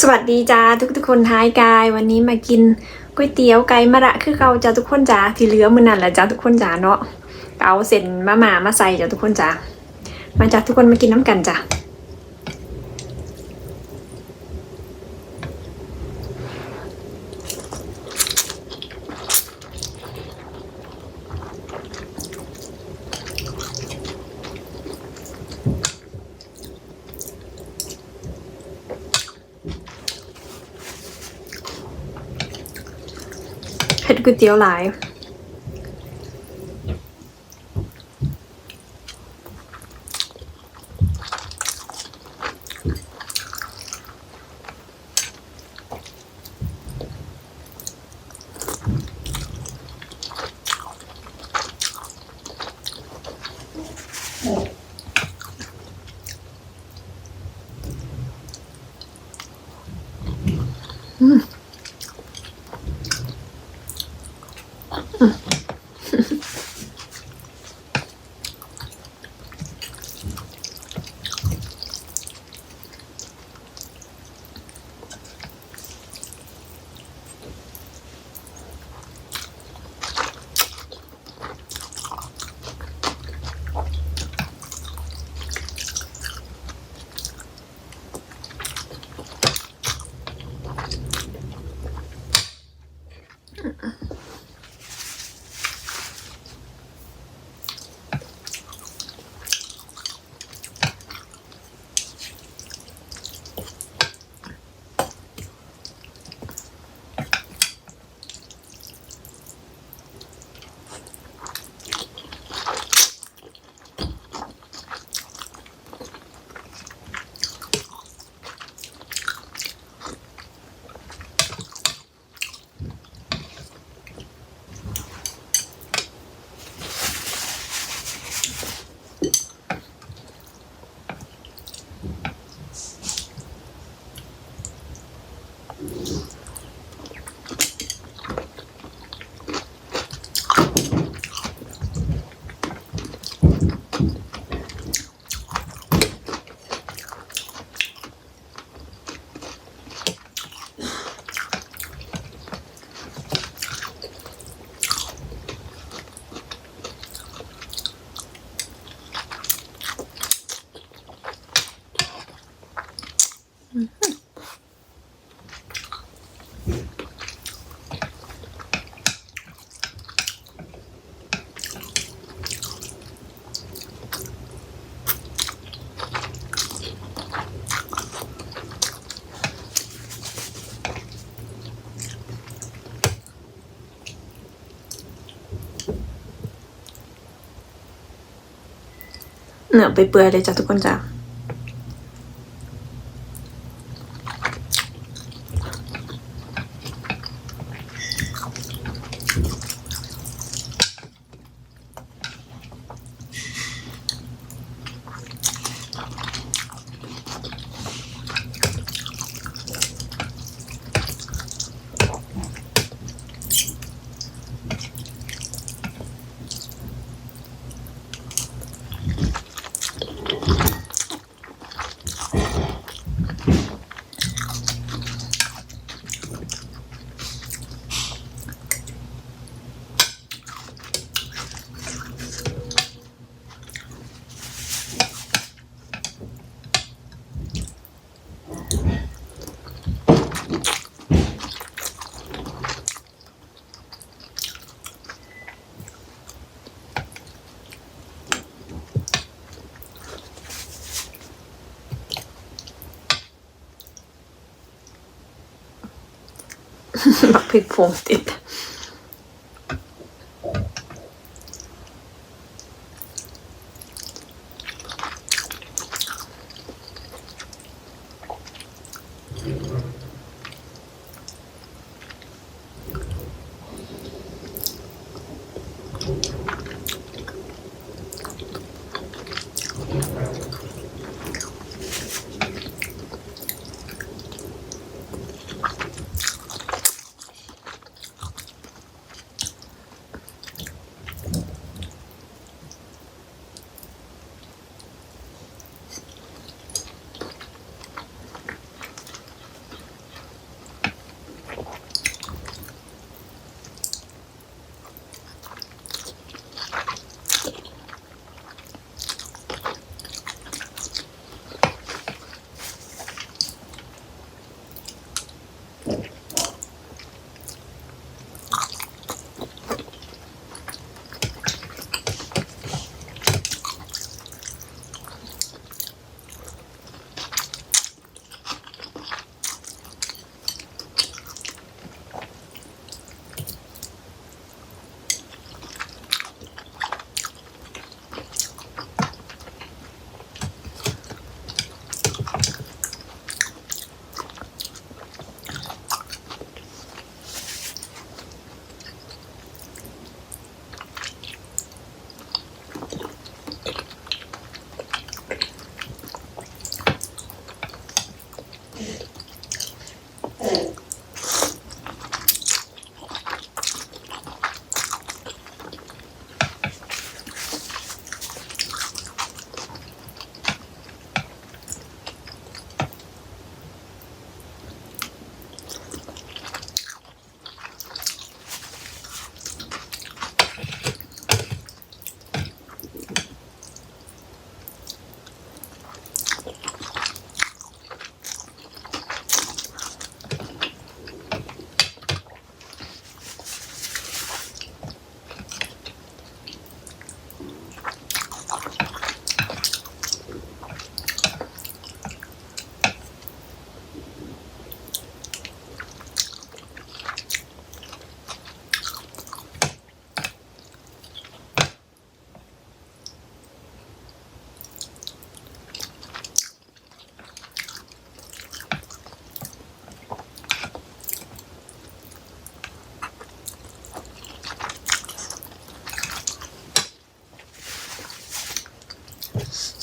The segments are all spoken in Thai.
สวัสดีจ้าทุกทุกคนท้ายกาย วันนี้มากินก๋วยเตี๋ยวไก่มะระคือเกาจ้าทุกคนจ้าที่เหลือมือนั่นแหละจ้าทุกคนจ้าเนาะเอาเส้นมะหมามาใส่จ้าทุกคนจ้ามาจ้าทุกคนมากินน้ำกันจ้า เผ็ดก๋วยเตี๋ยวหลาย เหนือไปเปื่อยเลยจ้าทุกคนจ้า บักพ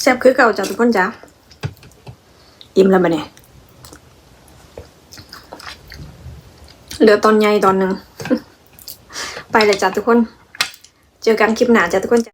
แซ่บคือเก่าจ้ะทุกคนจ้ะอิ่มแล้วมาเนี่ยเหลือตอนใหญ่ตอนหนึ่ง ไปเลยจ้ะทุกคน เจอกันคลิปหน้าจ้ะทุกคนจ้ะ